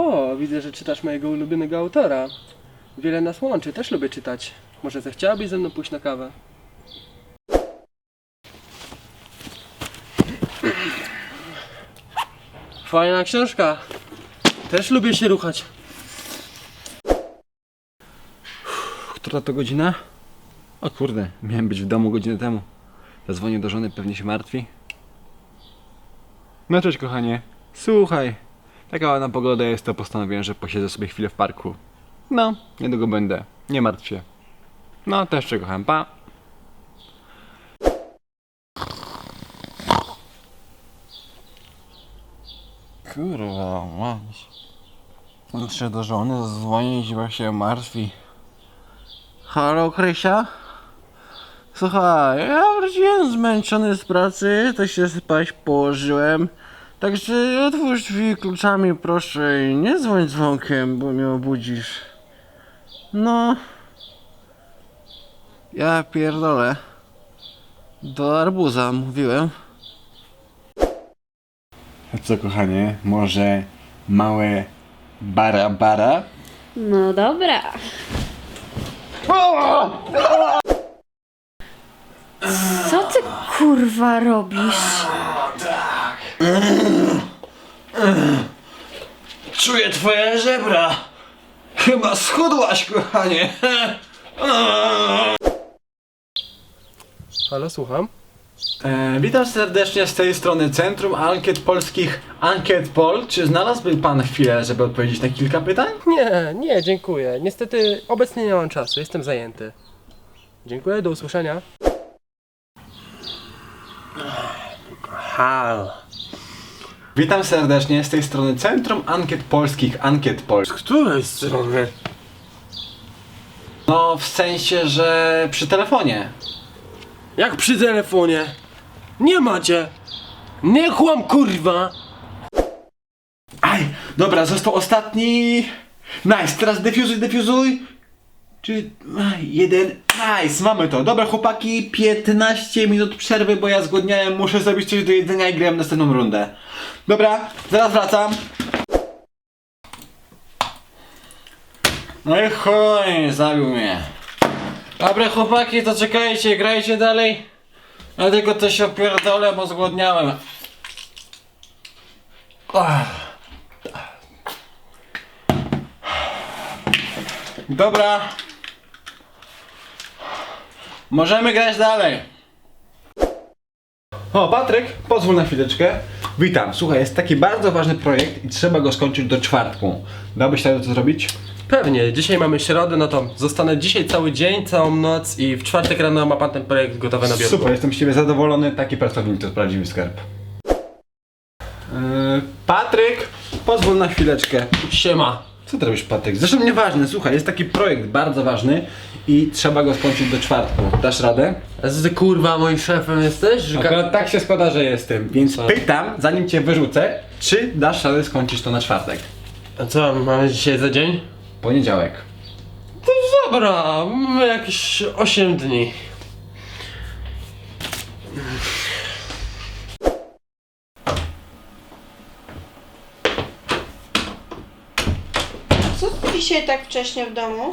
O, widzę, że czytasz mojego ulubionego autora. Wiele nas łączy, też lubię czytać. Może zechciałabyś ze mną pójść na kawę? Fajna książka. Też lubię się ruchać. Która to godzina? O kurde, miałem być w domu godzinę temu. Zadzwonię do żony, pewnie się martwi. No cześć kochanie. Słuchaj, taka ładna pogoda jest, to postanowiłem, że posiedzę sobie chwilę w parku. No, niedługo będę. Nie martw się. No, też cię kocham, pa. Kurwa, mać. Muszę do żony zadzwonić, bo się martwi. Halo, Krysia? Słuchaj, ja wróciłem zmęczony z pracy, to się spać położyłem. Także otwórz drzwi kluczami proszę i nie dzwoń dzwonkiem, bo mnie obudzisz. No. Ja pierdolę. Do arbuza mówiłem. Co kochanie, może małe bara bara? No dobra. Co ty kurwa robisz? Czuję twoje żebra. Chyba schudłaś, kochanie. Halo, słucham? E, witam serdecznie z tej strony Centrum Ankiet Polskich Ankiet Pol. Czy znalazłby pan chwilę, żeby odpowiedzieć na kilka pytań? Nie, nie, dziękuję. Niestety obecnie nie mam czasu, jestem zajęty. Dziękuję, do usłyszenia. Halo. Witam serdecznie z tej strony Centrum Ankiet Polskich Ankiet. Z której strony? No, w sensie, że przy telefonie. Jak przy telefonie? Nie macie! Nie kłam, kurwa! Aj, dobra, został ostatni. Nice, teraz defuzuj, defuzuj. Czy. Jeden. Nice, mamy to. Dobra, chłopaki, 15 minut przerwy, bo ja zgodniałem, muszę zrobić coś do jedzenia i gram następną rundę. Dobra, zaraz wracam. No i chuj, zabił mnie. Dobra, chłopaki, to czekajcie, grajcie dalej. Ja tylko to się opierdolę, bo zgłodniałem. Dobra. Możemy grać dalej. O, Patryk, pozwól na chwileczkę. Witam. Słuchaj, jest taki bardzo ważny projekt i trzeba go skończyć do czwartku. Dałbyś się to zrobić? Pewnie, dzisiaj mamy środę, no to zostanę dzisiaj cały dzień, całą noc i w czwartek rano ma pan ten projekt gotowy na biurku. Super, jestem z ciebie zadowolony. Taki pracownik to prawdziwy skarb. Yy, Patryk, pozwól na chwileczkę. Siema. Co ty robisz, Patryk? Zresztą nieważne, słuchaj, jest taki projekt bardzo ważny i trzeba go skończyć do czwartku. Dasz radę? A co ty kurwa moim szefem jesteś? Że ka- Akurat tak się składa, że jestem, więc pytam, zanim cię wyrzucę, czy dasz radę skończyć to na czwartek? A co mamy dzisiaj za dzień? Poniedziałek. To dobra, mamy jakieś 8 dni. Dzisiaj tak wcześnie w domu?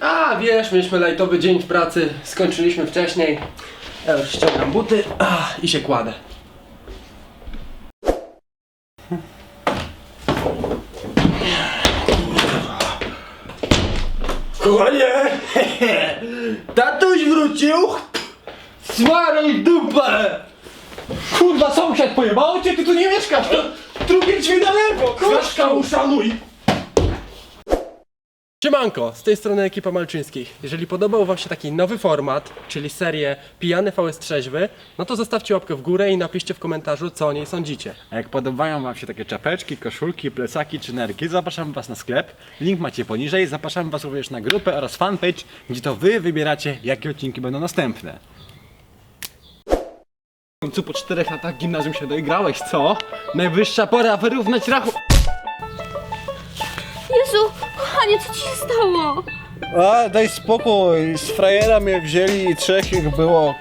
A wiesz, mieliśmy lajtowy dzień w pracy, skończyliśmy wcześniej. Ja już ściągam buty a, i się kładę. Kochanie! Tatuś wrócił! Smaruj dupę! Kurwa, sąsiad pojebało cię, ty tu nie mieszkasz, to drugie drzwi lewo, Klaszka uszanuj! Siemanko, z tej strony ekipa Malczyńskich. Jeżeli podobał Wam się taki nowy format, czyli serię Pijany VS Trzeźwy, no to zostawcie łapkę w górę i napiszcie w komentarzu, co o niej sądzicie. A jak podobają wam się takie czapeczki, koszulki, plecaki czy nerki, zapraszam was na sklep. Link macie poniżej. Zapraszam was również na grupę oraz fanpage, gdzie to wy wybieracie, jakie odcinki będą następne. W końcu po czterech latach gimnazjum się doigrałeś, co? Najwyższa pora wyrównać rachunek. Kochanie, co ci się stało? A, daj spokój, z frajera mnie wzięli i trzech ich było.